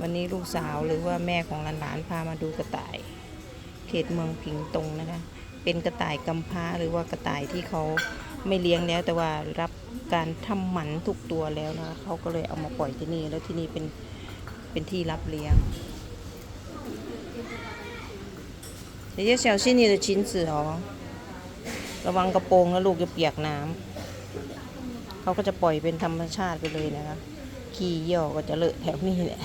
วันนี้ลูกสาวหรือว่าแม่ของหลานๆพามาดูกระต่าย เขตเมืองผิงตงนะคะ เป็นกระต่ายกำพร้าหรือว่ากระต่ายที่เขาไม่เลี้ยงแล้ว แต่ว่ารับการทำหมันทุกตัวแล้วนะเขาก็เลยเอามาปล่อยที่นี่แล้วที่นี่เป็นเป็นที่รับเลี้ยงเดี๋ยวเซลซี่นี่จะชิ้นสือระวังกระโปรงแล้ลูกจะเปียกน้ำเขาก็จะปล่อยเป็นธรรมชาติไปเลยนะคะขี่เยี่ยก็จะเลอะแถวนี้แหละ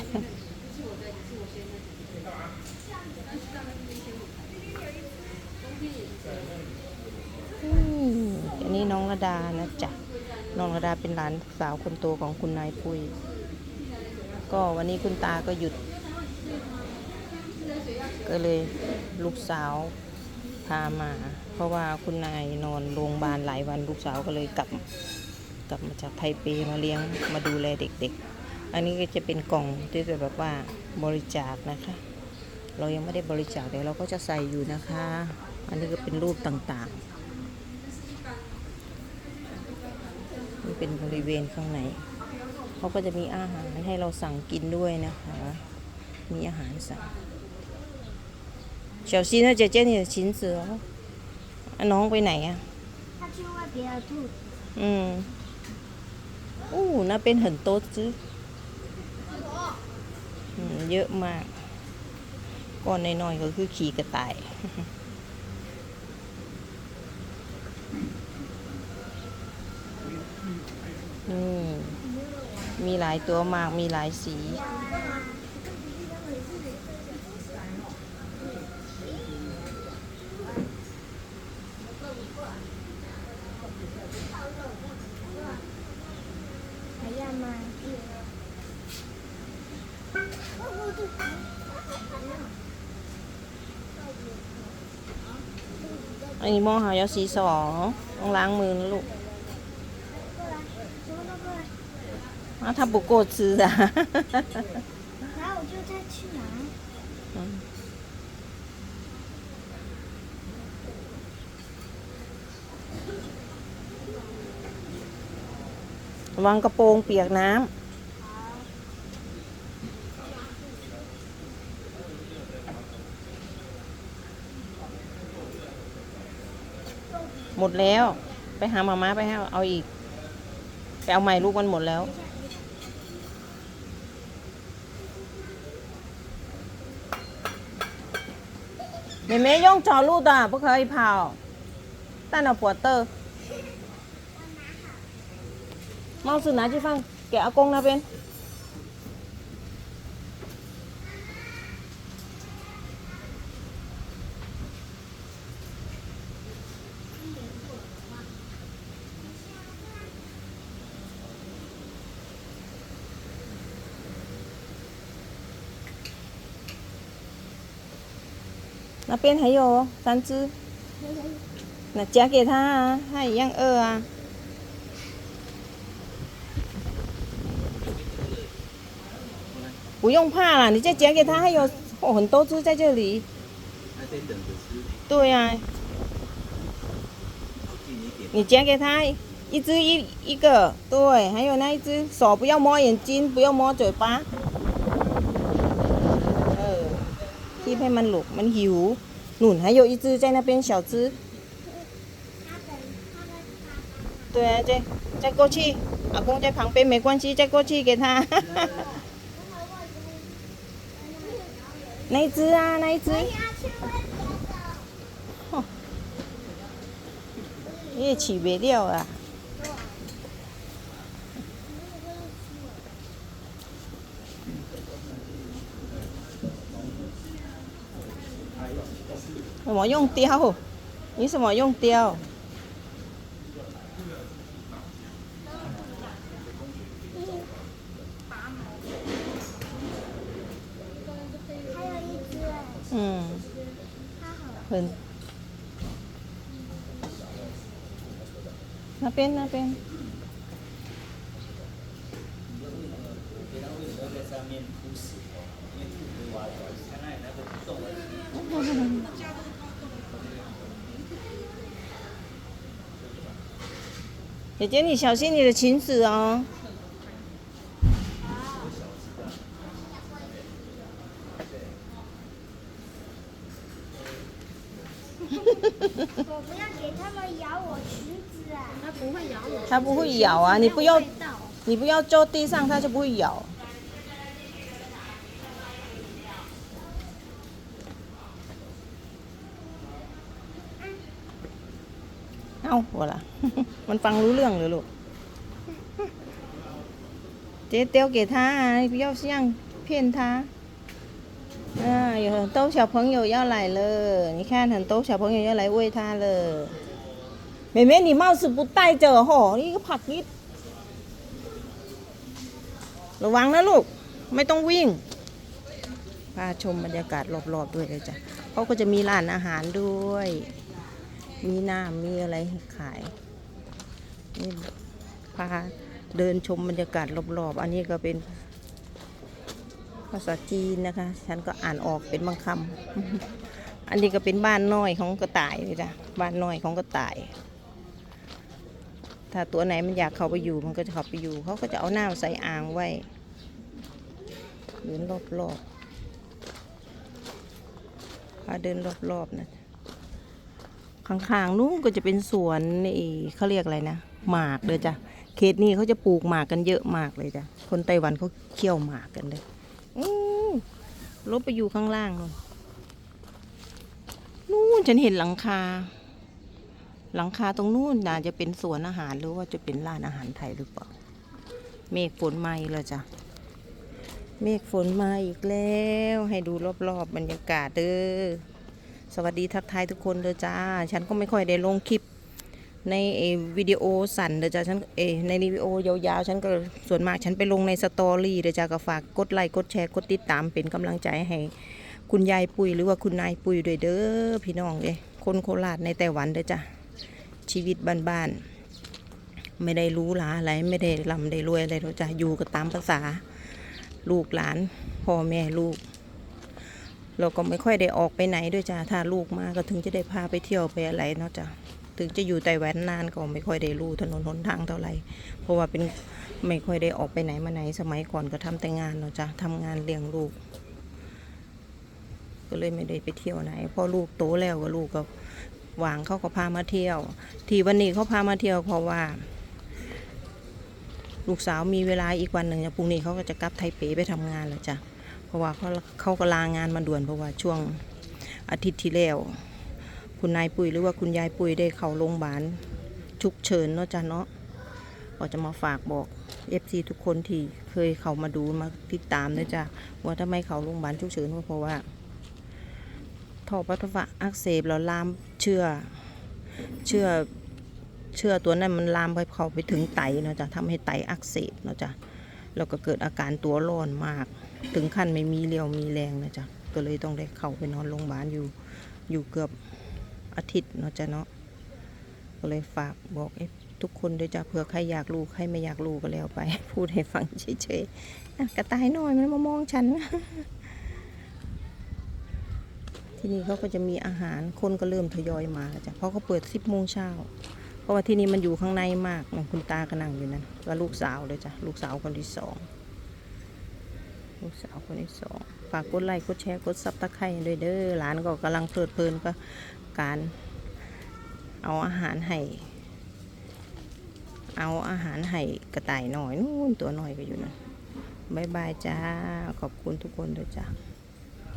ระดานะจ๊ะน้องระดาเป็นหลานสาวคนโตของคุณนายปุยก็วันนี้คุณตาก็หยุด ก็เลยลูกสาวพามา เพราะว่าคุณนายนอนโรงพยาบาลหลายวันลูกสาวก็เลยกลับกลับมาจากไทเปมาเลี้ยงมาดูแลเด็กๆ อันนี้ก็จะเป็นกล่องที่จะแบบว่าบริจาคนะคะ เรายังไม่ได้บริจาคแต่เราก็จะใส่อยู่นะคะ อันนี้ก็เป็นรูปต่างๆ เป็นบริเวณข้างใน เขาก็จะมีอาหารให้เราสั่งกินด้วยนะคะ มีอาหารสั่ง小心啊，姐姐你的裙子哦。啊น้องไปไหนอ่ะ 他去喂别的兔子， อืมอู้น่าเป็นเหินโต๊ะซื้ออืมเยอะมาก ก้อนน้อยๆก็คือขี่กระต่าย นี่ มีหลายตัวมาก มีหลายสี อันนี้มองหายาสีสองต้องล้างมือนะลูก อ้าวถ้าบุกโกดซื้ออะ 然后我就再去拿。 ระวังกระโปรงเปียกน้ำ หมดแล้ว ไปหามาม่าไปให้เอาอีก ไปเอาใหม่ลูกมันหมดแล้ว 妹妹用走路的，不可以跑。带了火的。帽子拿去放给阿公那边。 那边还有三只，那夹给他啊，他一样饿啊。不用怕啦，你再夹给他，还有很多只在这里。对呀、你夹给他一只一一个，对，还有那一只手不要摸眼睛，不要摸嘴巴。 บให้มันหลบมันหิวหนุน还有一只在那边小只对啊再再过去阿公在旁边没关系再过去给他那一只啊那一只你也起不了啊 什么用雕？你什么用雕？嗯，很。那边那边，姐姐，你小心你的裙子哦。我不要给他们咬我裙子啊！它不会咬我。它不会咬啊！你不要，你不要坐地上，它就不会咬。 เอ้าหัวละ มันฟังรู้เรื่องเลยลูก เจ๊เตียว给他啊不要像骗他啊有很多小朋友要来了你看很多小朋友要来喂他了妹妹你帽子不戴着吼นี่ก็ผักนิด ระวังนะลูก ไม่ต้องวิ่ง พาชมบรรยากาศรอบๆด้วยเลยจ้ะเขาก็จะมีร้านอาหารด้วย มีน้ำมีอะไรให้ขายนี่พาเดินชมบรรยากาศรอบๆ อันนี้ก็เป็นภาษาจีนนะคะ ฉันก็อ่านออกเป็นบางคำ อันนี้ก็เป็นบ้านน้อยของกระต่ายเลยจ้ะ บ้านน้อยของกระต่าย ถ้าตัวไหนมันอยากเข้าไปอยู่มันก็จะเข้าไปอยู่ เขาก็จะเอาน้ำใส่อ่างไว้เดินรอบๆพาเดินรอบๆนะ ข้างๆนู้นก็จะเป็นสวนนี่เขาเรียกอะไรนะหมากเลยจ้ะเขตนี้เขาจะปลูกหมากกันเยอะมากเลยจ้ะคนไต้หวันเขาเคี่ยวหมากกันเลยอู้รถไปอยู่ข้างล่างนู่นนู่นฉันเห็นหลังคา หลังคาตรงนู้นน่าจะเป็นสวนอาหารหรือว่าจะเป็นร้านอาหารไทยหรือเปล่า เมฆฝนมาอีกแล้วจ้ะเมฆฝนมาอีกแล้ว ให้ดูรอบๆบรรยากาศเด้อ สวัสดีทักทายทุกคนเด้อจ้า ฉันก็ไม่ค่อยได้ลงคลิปในเอวิดีโอสั่นเด้อจ้าฉันเอในวิดีโอยาวๆ ฉันก็ส่วนมากฉันไปลงในสตอรี่เด้อจ้าก็ฝากกดไลค์กดแชร์กดติดตามเป็นกำลังใจให้ คุณยายปุยหรือว่าคุณนายปุยด้วยเด้อพี่น้องเด้คนโคราชในไต้หวันเด้อจ้าชีวิตบ้านๆไม่ได้รู้หลาอะไรไม่ได้ร่ำได้รวยอะไรเราจะอยู่กันตามภาษา ลูกหลานพ่อแม่ลูก เราก็ไม่ค่อยได้ออกไปไหนด้วยจ้ะถ้าลูกมาก็ถึงจะได้พาไปเที่ยวไปอะไรเนาะจ้ะถึงจะอยู่ไต้หวันนานก็ไม่ค่อยได้รู้ถนนหนทางเท่าไหร่เพราะว่าเป็นไม่ค่อยได้ออกไปไหนมาไหนสมัยก่อนก็ทำแต่งานเนาะจ้ะทำงานเลี้ยงลูก ก็เลยไม่ได้ไปเที่ยวไหนพอลูกโตแล้วก็ลูกก็หวางเขาก็พามาเที่ยว ที่วันนี้เขาพามาเที่ยวเพราะว่า ลูกสาวมีเวลาอีกวันหนึ่งนะพรุ่งนี้เขาก็จะกลับไทเปไปทำงานแล้วจ้ะ ราะว่าเขาเขาก็ลางานมาด่วนเพราะว่าช่วงอาทิตย์ที่แล้ว คุณนายปุ้ยหรือว่าคุณยายปุ้ยได้เข้าโรงพยาบาลฉุกเฉินเนาะจ้ะเนาะก็จะมาฝากบอกเอฟซีทุกคนที่เคยเข้ามาดูมาติดตามนะจ้ะว่าทำไมเข้าโรงพยาบาลฉุกเฉินก็เพราะว่าท่อปัสสาวะอักเสบแล้วลามเชื้อเชื้อเชื้อตัวนั้นมันลามไปเข้าไปถึงไตเนาะจ้ะทำให้ไตอักเสบเนาะจ้ะแล้วก็เกิดอาการตัวร้อนมาก ถึงขั้นไม่มีเรียวมีแรงนะจ๊ะก็เลยต้องได้เข้าไปนอนโรงพยาบาลอยู่อยู่เกือบอาทิตย์เนาะจ้ะเนาะก็เลยฝากบอกเอฟทุกคนด้วยจ้ะเผื่อใครอยากรู้ใครไม่อยากรู้ก็แล้วไป พูดให้ฟังเฉยๆกระต่ายน้อยมันมามองฉัน ที่นี่เขาก็จะมีอาหารคนก็เริ่มทยอยมาแล้วจ้ะเพราะเขาเปิด10โมงเช้าเพราะว่าที่นี่มันอยู่ข้างในมากนะคุณตาก็นั่งอยู่นั่นว่าลูกสาวเลยจ้ะลูกสาวคนที่สอง ลูกสาวคนที่สองฝากกดไลค์กดแชร์กดซับตะไคร้ด้วยเด้อหลานก็กำลังเพลิดเพลินกับการเอาอาหารให้เอาอาหารให้กระต่ายหน่อยนู่นตัวหน่อยก็อยู่นะบายบายจ้า ขอบคุณทุกคนด้วยจ้า